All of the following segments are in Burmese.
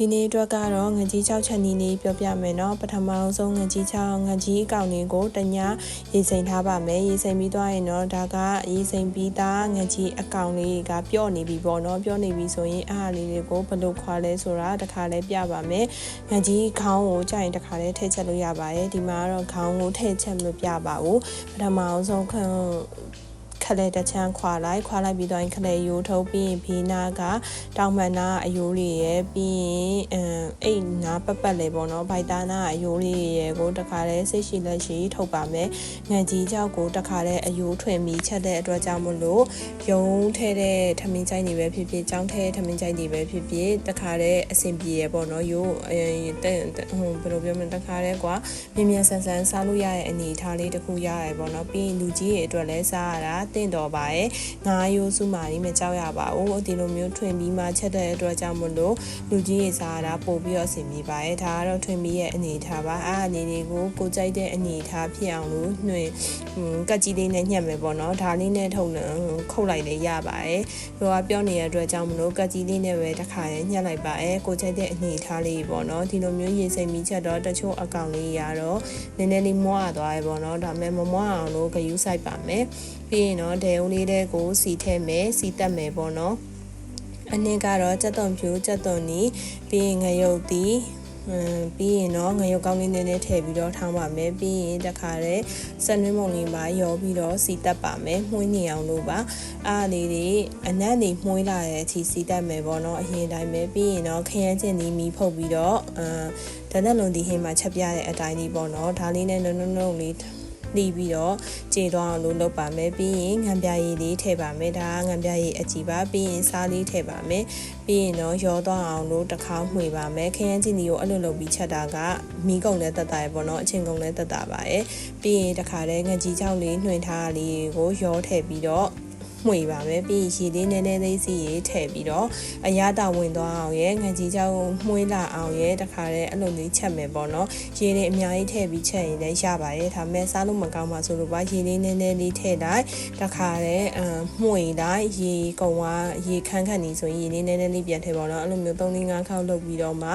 ဒီနေ့အတွက်ကတော့ငကြီး6ချက်နီးလေးပြောပြမယ်เนาะပထမဆုံးငကြီး6ငကြီးအကောင်လေးကိုတ냐ရေစိမ်ထားပါမယ်ရေစိမ်ပြီးသွားရင်တော့ဒါကရေစိမ်ပြီးသားငကြီးအကောင်လေးကပျော့နေပြီပေါ့เนาะပျော့နေပြီဆိုရင်အားလေးတွေကိုဘယ်လိုခွာလဲဆိုတာတခါလဲပြပါမယ်ငကြီးခေါင်းကိုကြာရင်တခါလဲထည့်ချက်လို့ရပါတယ်ဒီမှာကတော့ခေါင်းကိုထည့်ချက်မလို့ပြပါဘူးပထမဆုံးခန့်ခ လဲတစ်ချမ်းခွာလိုက်ခွာလိုက်ပြီးတော့ခလဲရိုးထုတ်ပြီးရင်ဘေးနာကတောင်မှန်နာအယိုးလေးရယ်ပြီးရင်အမ်အိတ်နာပတ်ပတ်လေပေါ့နော်ဗိုက်တာနာအယိုးလေးရယ်ကိုတခါလဲစိတ်ရှိလက်ရှိထုတ်ပါမယ်ငံကြီးကြောက်ကိုတခါလဲအယိုးထွင်ပြီးချက်တဲ့အတွက်ကြောင့်မလို့ယုံထဲတဲ့ထမင်းချိုင်းတွေပဲဖြစ်ဖြစ်ကြောင်းထဲထမင်းချိုင်းတွေပဲဖြစ်ဖြစ်တခါလဲအဆင်ပြေရပေါ့နော်ယိုးအဲတဲ့ဟိုဘယ်လိုပြောမလဲတခါလဲကွာမြင်မြန်ဆန်ဆန်စားလို့ရတဲ့အနေအထားလေးတစ်ခုရရပေါ့နော်ပြီးရင်လူကြီးရဲ့အတွက်လဲစားရတာတင့်တော်ပါရဲ့ငါးရိုးစုမာကြီးမကြောက်ရပါဘူးဒီလိုမျိုးထွင်ပြီးမှချက်တဲ့အတွက်ကြောင့်မလို့လူကြီးရဲ့စားရတာပို့ပြီးတော့အဆင်ပြေပါရဲ့ဒါကတော့ထွင်ပြီးရဲ့အနေအထားပါအားအနေလေးကိုကိုကြိုက်တဲ့အနေအထားဖြစ်အောင်လို့နှွင်ကက်ကြီးလေးနဲ့ညှက်မယ်ပေါ့နော်ဒါလေးနဲ့ထုံခုတ်လိုက်လည်းရပါရဲ့ဟိုကပြောနေတဲ့အတွက်ကြောင့်မလို့ကက်ကြီးလေးနဲ့ပဲတစ်ခါရင်ညှက်လိုက်ပါရဲ့ကိုကြိုက်တဲ့အနေအထားလေးပေါ့နော်ဒီလိုမျိုးရေစိမ်ပြီးချက်တော့တချို့အကောင်လေးရတော့နည်းနည်းလေးမွားသွားရေပေါ့နော်ဒါပေမဲ့မမွားအောင်လို့ဂယူးဆိုင်ပါမယ်ပြီးရင်တော့ဒဲုံလေးတဲ့ကိုစီထဲမယ်စီတက်မယ်ပေါ့နော်အနည်းကတော့ကြက်သွန်ဖြူကြက်သွန်နီပြီးရင်ငရုတ်တီအမ်ပြီးရင်တော့ငရုတ်ကောင်းလေးနည်းနည်းထည့်ပြီးတော့ထောင်းပါမယ်ပြီးရင်တခါတည်းစက်နွေးမုံလေးမှာရောပြီးတော့စီတက်ပါမယ်မှုန်းနေအောင်လို့ပါအားလေးတွေအနက်နေမှုန်းလာတဲ့အထိစီတက်မယ်ပေါ့နော်အရင်တိုင်းပဲပြီးရင်တော့ခရမ်းကျင်ဒီမီဖုတ်ပြီးတော့အမ်တနက်လုံးဒီဟင်းမှာချက်ပြတဲ့အတိုင်းလေးပေါ့နော်ဒါလေးနဲ့နုံနုံနုံလေး လှီးပြီးတော့ကြေသွားအောင်လို့လုပ်ပါမယ်ပြီးရင်ငံပြရည်လေးထည့်ပါမယ်ဒါကငံပြရည်အကြည့်ပါပြီးရင်စားလေးထည့်ပါမယ်ပြီးရင်တော့ရောသွားအောင်လို့တစ်ခါမှွေပါမယ်ခရမ်းချင်းဒီကိုအဲ့လိုလုပ်ပြီးချက်တာကမီးကုံနဲ့တက်တာရပေါ့နော်အချင်းကုံနဲ့တက်တာပါရဲ့ပြီးရင်တစ်ခါတည်းငကြီးချောက်လေးနှွင်ထားလေးကိုရောထည့်ပြီးတော့ မှွေပါမယ်ပြီးရေလေးနည်းနည်းလေးစီရေးထည့်ပြီးတော့အရသာဝင်သွားအောင်ရဲ့ငံကြီးကြောင်မှွေးလာအောင်ရဲ့တခါတည်းအဲ့လိုလေးချက်မယ်ပေါ့နော်ရေလေးအများကြီးထည့်ပြီးချက်ရင်လည်းရပါတယ်ဒါပေမဲ့စားလို့မကောင်းပါဆိုလို့ပါရေလေးနည်းနည်းလေးထည့်လိုက်တခါတည်းအမ်မှွေလိုက်ရေကုံသွားရေခန်းခန့်နေဆိုရင်ရေလေးနည်းနည်းလေးပြန်ထည့်ပါတော့အဲ့လိုမျိုး3 4 5ခေါက်လုပ်ပြီးတော့မှ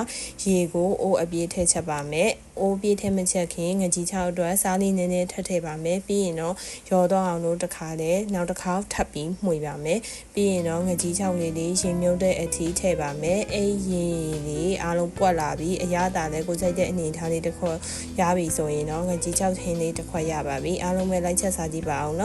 ရေကိုအိုးအပြည့်ထည့်ချက်ပါမယ်အိုးပြည့်ထည့်မချက်ခင်ငကြီးချောက်အတွက်စားလေးနည်းနည်းထပ်ထည့်ပါမယ်ပြီးရင်တော့ရောတော့အောင်လို့တခါတည်းနောက်တစ်ခါထပ်ပြီးမှွေပါမယ်ပြီးရင်တော့ငကြီးချောက်လေးလေးရင်မြုပ်တဲ့အထီးထည့်ပါမယ်အဲ့ရေလေးအားလုံးပွက်လာပြီးအရသာလည်းကိုစိတ်တဲ့အနေထားလေးတစ်ခုရပြီဆိုရင်တော့ငကြီးချောက်ထင်းလေးတစ်ခွက်ရပါပြီအားလုံးပဲလိုက်ချက်စားကြည့်ပါအောင်နော်